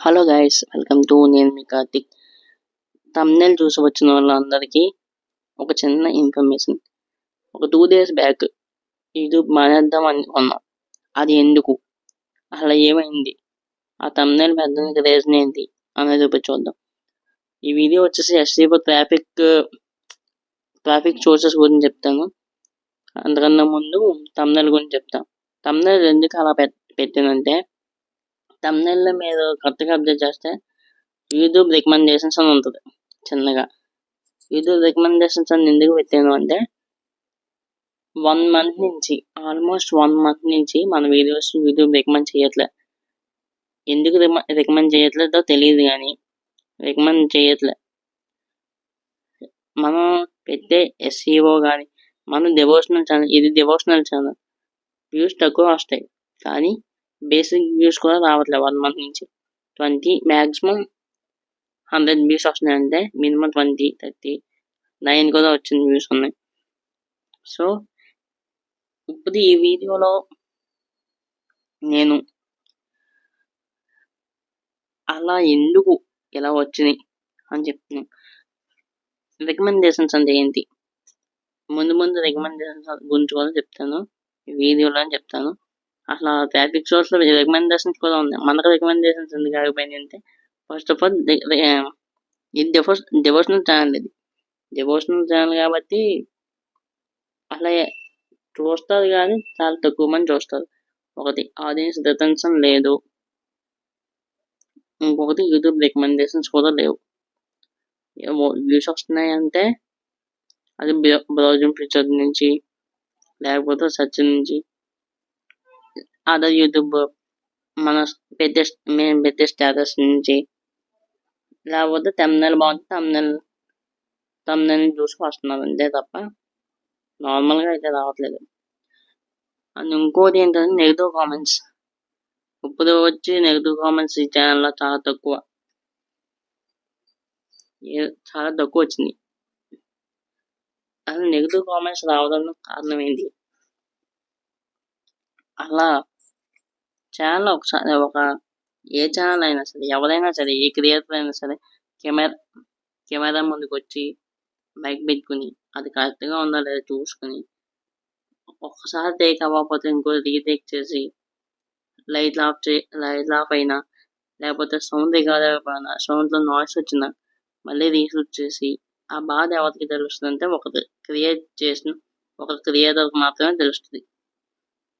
Hello guys welcome to నేను మీ Karthik. Thumbnail చూసి వచ్చిన వాళ్ళందరికీ ఒక చిన్న ఇన్ఫర్మేషన్. ఒక టూ డేస్ బ్యాక్ యూట్యూబ్ మానేద్దాం అనుకున్నాం. అది ఎందుకు? అలా ఏమైంది? ఆ తమ్నెల్ పెద్ద రీజన్ ఏంటి? అనేది ఇప్పుడు చూద్దాం. ఈ వీడియో వచ్చేసి ఎస్సీఓ ట్రాఫిక్ ట్రాఫిక్ సోర్సెస్ గురించి చెప్తాను. అంతకన్నా ముందు తమ్నెల్ గురించి చెప్తాను తమ్నెల్ ఎందుకు అలా పెట్ పెట్టానంటే తమ్నెల్ మీరు కొత్తగా అప్డేట్ చేస్తే యూట్యూబ్ రికమెండేషన్స్ అని ఉంటుంది చిన్నగా. యూట్యూబ్ రికమెండేషన్స్ అని ఎందుకు పెట్టాను అంటే వన్ మంత్ నుంచి ఆల్మోస్ట్ వన్ మంత్ నుంచి మన వీడియోస్ యూట్యూబ్ రికమెండ్ చేయట్లే. ఎందుకు రికమెండ్ చేయట్లేదో తెలియదు కానీ రికమెండ్ చేయట్లే. మనం పెట్టే ఎస్ఈఓ కానీ మన డివోషనల్ ఛానల్ ఇది డివోషనల్ ఛానల్ వ్యూస్ తక్కువ వస్తాయి కానీ బేసిక్ వ్యూస్ కూడా రావట్లేదు వన్ మంత్ నుంచి. ట్వంటీ మ్యాక్సిమం హండ్రెడ్ వ్యూస్ వస్తున్నాయంటే మినిమం ట్వంటీ థర్టీ నైన్ కూడా వచ్చిన వ్యూస్ ఉన్నాయి. సో ఇప్పుడు ఈ వీడియోలో నేను అలా ఎందుకు ఇలా వచ్చినాయి అని చెప్తున్నాను. రికమెండేషన్స్ అంటే ఏంటి? ముందు ముందు రికమెండేషన్స్ గురించి కూడా చెప్తాను. ఈ వీడియోలో చెప్తాను. అసలు ట్రాఫిక్ సోర్స్లో రికమెండేషన్స్ కూడా ఉన్నాయి మనకు రికమెండేషన్స్ ఎందుకు ఆగిపోయింది అంటే ఫస్ట్ ఆఫ్ ఆల్ ఇది డివోస్ డివోషనల్ ఛానల్ ఇది. డివోషనల్ ఛానల్ కాబట్టి అలా చూస్తారు కానీ చాలా తక్కువ మంది చూస్తారు. ఒకటి ఆడియన్స్ రిటెన్షన్ లేదు. ఇంకొకటి యూట్యూబ్ రికమెండేషన్స్ కూడా లేవు. వ్యూస్ వస్తున్నాయి అంటే అది బ్రౌజింగ్ ఫీచర్ నుంచి లేకపోతే సెర్చ్ నుంచి అదర్ యూట్యూబ్ మన పెద్ద మేము పెద్ద స్టేటస్ నుంచి. లేకపోతే తమ్నెల్ బాగుంటే తమ్నెల్ తమ్నెల్ చూసి వస్తున్నారు అంతే తప్ప నార్మల్గా అయితే రావట్లేదు. అండ్ ఇంకోటి ఏంటంటే నెగిటివ్ కామెంట్స్ ఇప్పుడు వచ్చి నెగిటివ్ కామెంట్స్ ఈ ఛానల్లో చాలా తక్కువ. చాలా తక్కువ వచ్చింది అసలు నెగిటివ్ కామెంట్స్ రావడానికి కారణం ఏంటి? అలా ఛానల్ ఒకసారి ఒక ఏ ఛానల్ అయినా సరే ఎవరైనా సరే ఏ క్రియేటర్ అయినా సరే కెమెరా కెమెరా ముందుకు వచ్చి మైక్ పెట్టుకుని అది కరెక్ట్గా ఉందా లేదా చూసుకుని ఒక్కసారి టేక్ అవ్వకపోతే ఇంకో రీటేక్ చేసి లైట్ ఆఫ్ చే లైట్ ఆఫ్ అయినా లేకపోతే సౌండ్ రికార్డ్ అయిపోయినా సౌండ్లో నాయిస్ వచ్చినా మళ్ళీ రీషూట్ చేసి ఆ బాధ ఎవరికి తెలుస్తుంది అంటే క్రియేట్ చేసిన ఒక క్రియేటర్కి మాత్రమే తెలుస్తుంది.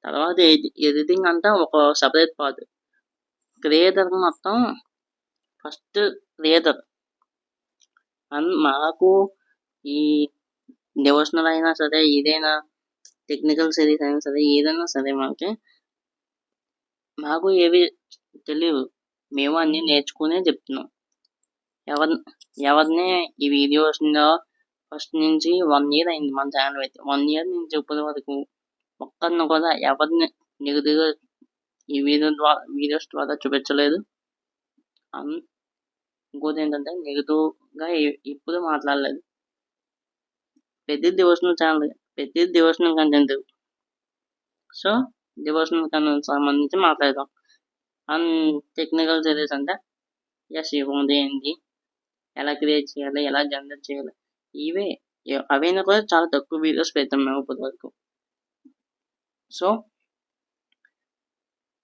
తర్వాత ఎడిటింగ్ అంతా ఒక సపరేట్ పార్ట్. క్రియేటర్ మొత్తం ఫస్ట్ క్రియేటర్. అండ్ మాకు ఈ డివోషనల్ అయినా సరే ఏదైనా టెక్నికల్ సిరీస్ అయినా సరే ఏదైనా సరే మాకు మాకు ఏవి తెలియదు మేము అన్నీ నేర్చుకునే చెప్తున్నాం. ఎవరి ఎవరిని ఈ వీడియోస్లో ఫస్ట్ నుంచి వన్ ఇయర్ అయింది మన ఛానల్ అయితే. వన్ ఇయర్ నుంచి ఇప్పటి వరకు ఒక్కరిని కూడా ఎవరిని నెగిటివ్గా ఈ వీడియో ద్వారా వీడియోస్ ద్వారా చూపించలేదు. ఇంకోటి ఏంటంటే నెగిటివ్గా ఇప్పుడు మాట్లాడలేదు. ప్రతి డివోషనల్ ఛానల్ ప్రతి devotional content. So devotional content సంబంధించి మాట్లాడదాం. అండ్ టెక్నికల్ సిరీస్ అంటే ఎస్ ఇవ్వండి ఏంటి ఎలా క్రియేట్ చేయాలి ఎలా జనరేట్ చేయాలి ఇవే అవైనా కూడా చాలా తక్కువ వీడియోస్ పెడతాం మేము ఇప్పటివరకు. సో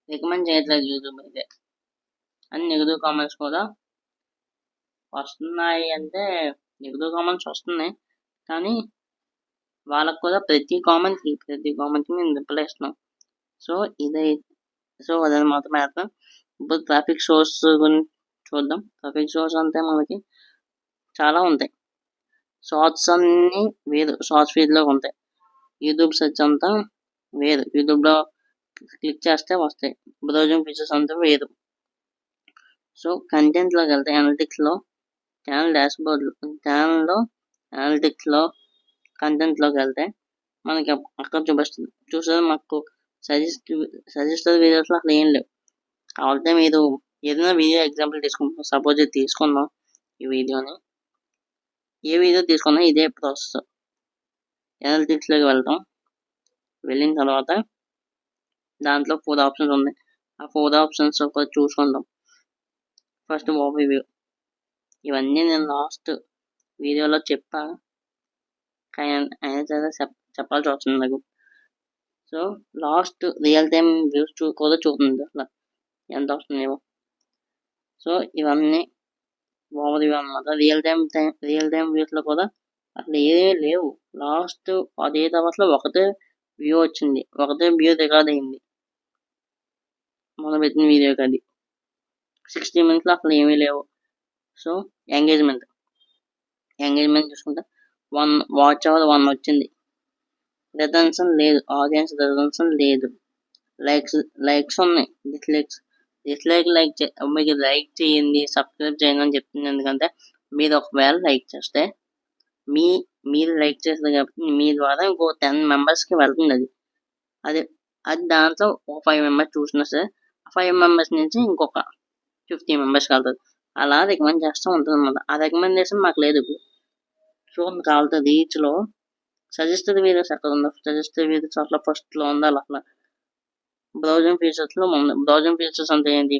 రికమెండ్ చేయట్లేదు యూట్యూబ్ అయితే. అండ్ నెగిటివ్ కామెంట్స్ కూడా వస్తున్నాయి అంటే నెగిటివ్ కామెంట్స్ వస్తున్నాయి. కానీ వాళ్ళకు కూడా ప్రతి కామెంట్కి ప్రతి కామెంట్కి మేము రిప్లై ఇస్తున్నాం సో ఇదే సో అదని మాత్రం అర్థం ఇప్పుడు ట్రాఫిక్ సోర్స్ గురించి చూద్దాం. ట్రాఫిక్ సోర్స్ అంటే మనకి చాలా ఉంటాయి. షార్ట్స్ అన్నీ వేరు. షార్ట్స్ ఫీడ్లో ఉంటాయి. యూట్యూబ్ సెర్చ్ అంతా వేరు యూట్యూబ్లో క్లిక్ చేస్తే వస్తాయి. బ్రౌజింగ్ ఫీచర్స్ అంతా వేరు సో కంటెంట్లోకి వెళ్తే అనలిటిక్స్లో ఛానల్ డాష్బోర్డ్ ఛానల్లో అనలిటిక్స్లో కంటెంట్లోకి వెళ్తే మనకి అక్కడ చూపిస్తుంది. చూసారు మాకు సజెస్ట్ సజెస్టెడ్ వీడియోస్లో అసలు ఏం లేవు. కావాలంటే మీరు ఏదైనా వీడియో ఎగ్జాంపుల్ తీసుకుంటాం సపోజ్ తీసుకుందాం ఈ వీడియోని. ఏ వీడియో తీసుకున్నా ఇదే ప్రాసెస్. అనలిటిక్స్లోకి వెళ్తాం వెళ్ళిన తర్వాత దాంట్లో ఫోర్ ఆప్షన్స్ ఉన్నాయి. ఆ ఫోర్ ఆప్షన్స్ ఒకటి చూసుకుందాం. ఫస్ట్ ఓవర్ వ్యూ ఇవన్నీ నేను లాస్ట్ వీడియోలో చెప్పాను కానీ అయినా సరే చెప్పాల్సి వస్తుంది నాకు. So last real time views చూ కూడా చూస్తుంది అట్లా ఎంత వస్తుందేమో సో ఇవన్నీ ఓవర్ వ్యూ అనమాట real time time real time వ్యూస్లో కూడా అసలు ఏమీ లేవు. లాస్ట్ పది అవర్స్లో ఒకటే వ్యూ వచ్చింది. ఒకటే వ్యూ రికార్డ్ అయింది. మనం పెట్టిన వీడియోకి అది. సిక్స్టీ మినిట్స్లో అసలు ఏమీ లేవు. సో ఎంగేజ్మెంట్ ఎంగేజ్మెంట్ చూసుకుంటే వన్ వాచ్ అవర్ వన్ వచ్చింది. రిటర్న్షన్ లేదు. ఆడియన్స్ రిటర్న్షన్ లేదు. లైక్స్ లైక్స్ ఉన్నాయి. డిస్లైక్స్ డిస్లైక్ లైక్ మీకు లైక్ చేయండి సబ్స్క్రైబ్ చేయండి అని చెప్తుంది. ఎందుకంటే మీరు ఒకవేళ లైక్ చేస్తే మీ మీరు లైక్ చేస్తారు కాబట్టి మీ ద్వారా ఇంకో టెన్ మెంబర్స్కి వెళ్తుంది అది. అది అది దాంట్లో ఒక ఫైవ్ మెంబర్స్ చూసినా సరే ఫైవ్ మెంబర్స్ నుంచి ఇంకొక ఫిఫ్టీ మెంబర్స్కి వెళ్తుంది. అలా రికమెండ్ చేస్తూ ఉంటుంది అనమాట ఆ రికమెండేషన్ మాకు లేదు ఇప్పుడు. సో కావాలి రీచ్లో సజెస్టెడ్ వీడియోస్ ఎక్కడ ఉందో సజెస్టెడ్ వీడియోస్ అట్లా ఫస్ట్లో ఉండాలి అట్లా. బ్రౌజింగ్ ఫీచర్స్లో ఉంది బ్రౌజింగ్ ఫీచర్స్ అంటే ఏంటి?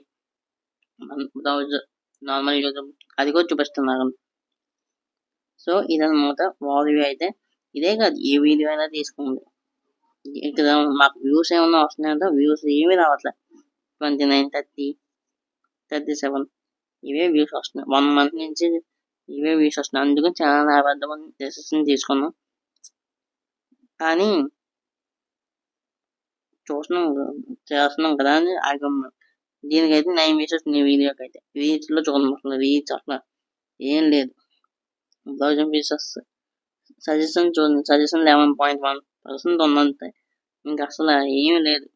బ్రౌజర్ నార్మల్ యూజర్ అది కూడా చూపిస్తున్నారు సో ఇదన్నమాట వాల్యూ అయితే. ఇదే కాదు ఏ వీడియో అయినా తీసుకోండి. ఇక్కడ మాకు వ్యూస్ ఏమన్నా వస్తున్నాయంటే వ్యూస్ ఏమీ రావట్లేదు twenty nine thirty thirty seven. ఇవే వ్యూస్ వస్తున్నాయి. వన్ మంత్ నుంచి ఇవే వ్యూస్ వస్తున్నాయి. అందుకని చాలా అబద్ధం డెసిషన్ తీసుకున్నాం. కానీ చూస్తున్నాం చేస్తున్నాం కదా అని ఆగమ్మ దీనికైతే నైన్ వ్యూస్ వస్తున్నాయి వీడియోకి అయితే రీచ్లో చూడడం అసలు రీచ్ వస్తున్నా ఏం లేదు. థౌజండ్ పీసెస్ సజెషన్ చూడండి suggestion eleven point one percent ఉందంతే ఇంకా అసలు ఏమీ లేదు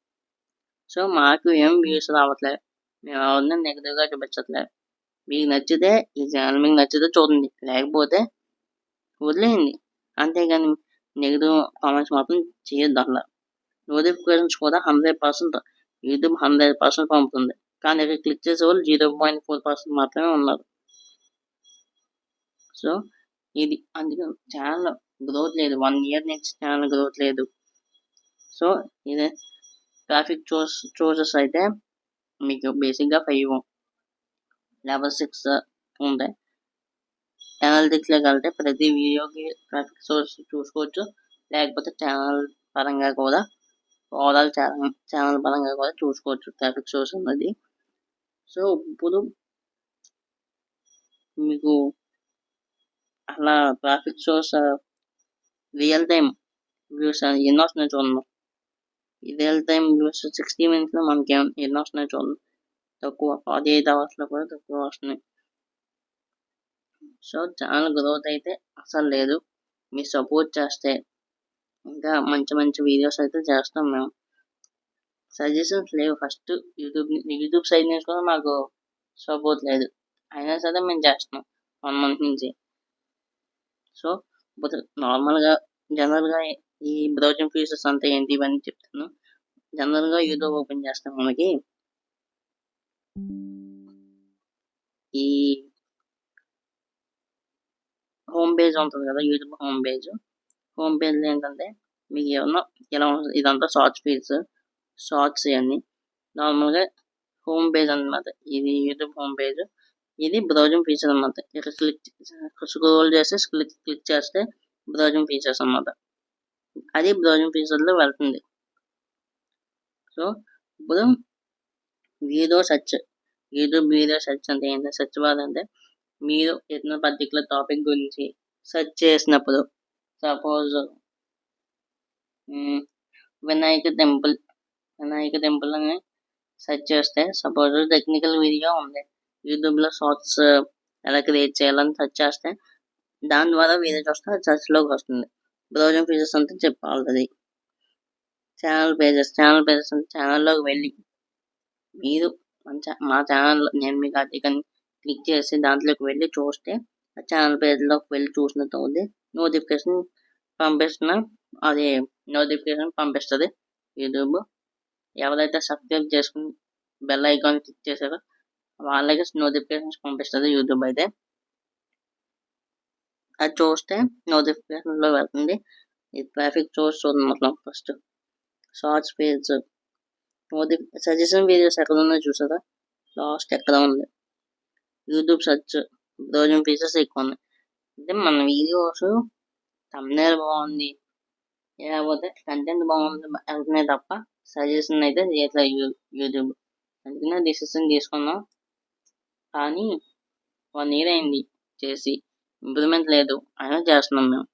సో మాకు ఏం వ్యూస్ రావట్లేదు మేము ఎవరిని నెగిటివ్గా చూపించట్లేదు మీకు నచ్చితే ఈ ఛానల్ మీకు నచ్చితే చూడండి లేకపోతే వదిలేయండి అంతేగాని నెగిటివ్ కామెంట్స్ మాత్రం చేయొద్దు అట్లా నోటిఫికేషన్స్ కూడా hundred percent YouTube hundred percent పంపుతుంది కానీ ఇక్కడ క్లిక్ చేసే వాళ్ళు జీరో పాయింట్ ఫోర్ పర్సెంట్ మాత్రమే ఉన్నారు సో ఇది అందుకే ఛానల్ గ్రోత్ లేదు వన్ ఇయర్ నుంచి ఛానల్ గ్రోత్ లేదు సో ఇది ట్రాఫిక్ చోర్స్ చోర్సెస్ అయితే మీకు బేసిక్గా ఫైవ్ లెవెల్ సిక్స్ ఉంటాయి. అనలిటిక్స్లోకి వెళ్తే ప్రతి వీడియోకి ట్రాఫిక్ సోర్స్ చూసుకోవచ్చు. లేకపోతే ఛానల్ పరంగా కూడా ఓవరాల్ ఛానల్ ఛానల్ పరంగా కూడా చూసుకోవచ్చు ట్రాఫిక్ సోర్స్ అన్నది. సో ఇప్పుడు మీకు అలా traffic shows real time views ఎన్నో వస్తున్నాయి చూడండి. రియల్ టైం వ్యూస్ సిక్స్టీ మినిట్స్లో మనకి ఎన్నో వస్తున్నాయి చూడండి. తక్కువ ఫార్టీ ఎయిట్ అవర్స్లో కూడా తక్కువ వస్తున్నాయి. సో ఛానల్ గ్రోత్ అయితే అసలు లేదు. మీరు సపోర్ట్ చేస్తే ఇంకా మంచి మంచి వీడియోస్ అయితే చేస్తాం మేము. సజెషన్స్ లేవు. ఫస్ట్ యూట్యూబ్ యూట్యూబ్ సైడ్ నుంచి కూడా మాకు సపోర్ట్ లేదు. అయినా సరే మేము చేస్తున్నాం. వన్ మంత్ నుంచి. సో నార్మల్గా జనరల్గా ఈ బ్రౌజింగ్ ఫీచర్స్ అంతా ఏంటి ఇవన్నీ చెప్తాను జనరల్గా యూట్యూబ్ ఓపెన్ చేస్తాం మనకి ఈ హోమ్ పేజ్ ఉంటుంది కదా యూట్యూబ్ హోమ్ పేజ్. హోమ్ పేజ్లో ఏంటంటే మీకు ఏమన్నా ఇలా ఉంటుంది ఇదంతా షార్ట్స్ పేజ్ షార్ట్స్ ఇవన్నీ. నార్మల్గా హోమ్ పేజ్ అనమాట ఇది యూట్యూబ్ హోమ్ పేజ్. ఇది బ్రౌజింగ్ ఫీచర్ అనమాట ఇక్కడ క్లిక్ స్క్రోల్ చేసి క్లిక్ క్లిక్ చేస్తే బ్రౌజింగ్ ఫీచర్స్ అనమాట అది బ్రౌజింగ్ ఫీచర్లో వెళ్తుంది. సో ఇప్పుడు video search YouTube video search అంటే ఏంటి సెర్చ్ బార్ అంటే మీరు ఏదైనా పర్టికులర్ టాపిక్ గురించి సెర్చ్ చేసినప్పుడు suppose Vinayaka temple Vinayaka temple అని సెర్చ్ చేస్తే సపోజ్ టెక్నికల్ వీడియో ఉంది. యూట్యూబ్లో షార్ట్స్ ఎలా క్రియేట్ చేయాలని సెర్చ్ చేస్తే దాని ద్వారా వీడియో చూస్తే సెర్చ్లోకి వస్తుంది. బ్రౌజింగ్ ఫీచర్స్ అంతా చెప్పాలి ఛానల్ పేజెస్ ఛానల్ పేజెస్ అంటే ఛానల్లోకి వెళ్ళి మీరు మా ఛానల్ నేను మీకు ఆర్టికల్ క్లిక్ చేసి దాంట్లోకి వెళ్ళి చూస్తే ఆ ఛానల్ పేజ్లోకి వెళ్ళి చూసినట్టు ఉంది నోటిఫికేషన్ పంపిస్తున్న అది నోటిఫికేషన్ పంపిస్తుంది. యూట్యూబ్ ఎవరైతే సబ్స్క్రైబ్ చేసుకుని బెల్ ఐకాన్ క్లిక్ చేశారో వాళ్ళకి నోటిఫికేషన్స్ పంపిస్తుంది యూట్యూబ్ అయితే. అది చూస్తే నోటిఫికేషన్లో వెళ్తుంది. ఈ ట్రాఫిక్ సోర్స్ చూడండి మొత్తం ఫస్ట్ షార్ట్స్ పేజ్ నోటిఫి సజెషన్ వీడియోస్ ఎక్కడ ఉన్నాయో చూసారా? లాస్ట్ ఎక్కడ ఉంది? యూట్యూబ్ సెర్చ్ రోజు ఫీచర్స్ ఎక్కువ ఉన్నాయి. అంటే మన వీడియోస్ తమ్నేర్ బాగుంది. లేకపోతే కంటెంట్ బాగుంది వెళ్తున్నాయి తప్ప సజెషన్ అయితే చేయట్లేదు యూ- యూట్యూబ్ అందుకనే డిసిషన్ తీసుకున్నాం కానీ వన్ ఇయర్ అయింది చేసి ఇంప్రూవ్మెంట్ లేదు. అయినా చేస్తున్నాం మేము.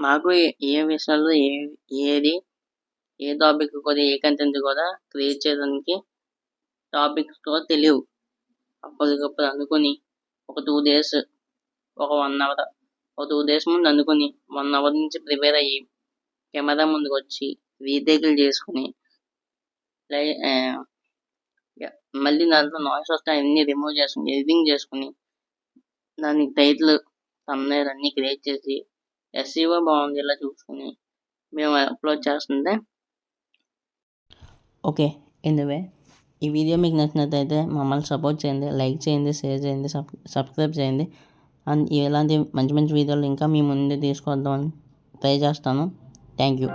మాకు ఏ- విషయాల్లో ఏ ఏది ఏ టాపిక్ కూడా ఏ కంటెంట్ కూడా క్రియేట్ చేయడానికి టాపిక్స్ కూడా తెలియవు. అప్పటికప్పుడు అనుకుని ఒక టూ డేస్ ఒక వన్ అవర్ ఒక టూ డేస్ ముందు అనుకుని వన్ అవర్ నుంచి ప్రిపేర్ అయ్యి కెమెరా ముందుకు వచ్చి రీటేకులు చేసుకుని లై- మళ్ళీ దాంట్లో నాయిస్ వస్తే అన్ని రిమూవ్ చేసుకుని ఎడిటింగ్ చేసుకుని దానికి టైటిల్ thumbnail అన్ని క్రియేట్ చేసి ఎస్ఈఓ ఇలా చూసుకుని మేము అప్లోడ్ చేస్తుంటే. ఓకే ఎనివే ఈ వీడియో మీకు నచ్చినట్లయితే మమ్మల్ని సపోర్ట్ చేయండి లైక్ చేయండి షేర్ చేయండి సబ్ సబ్స్క్రైబ్ చేయండి. అండ్ ఇలాంటి మంచి మంచి వీడియోలు ఇంకా మీ ముందు తీసుకొద్దామని ట్రై చేస్తాను. Thank you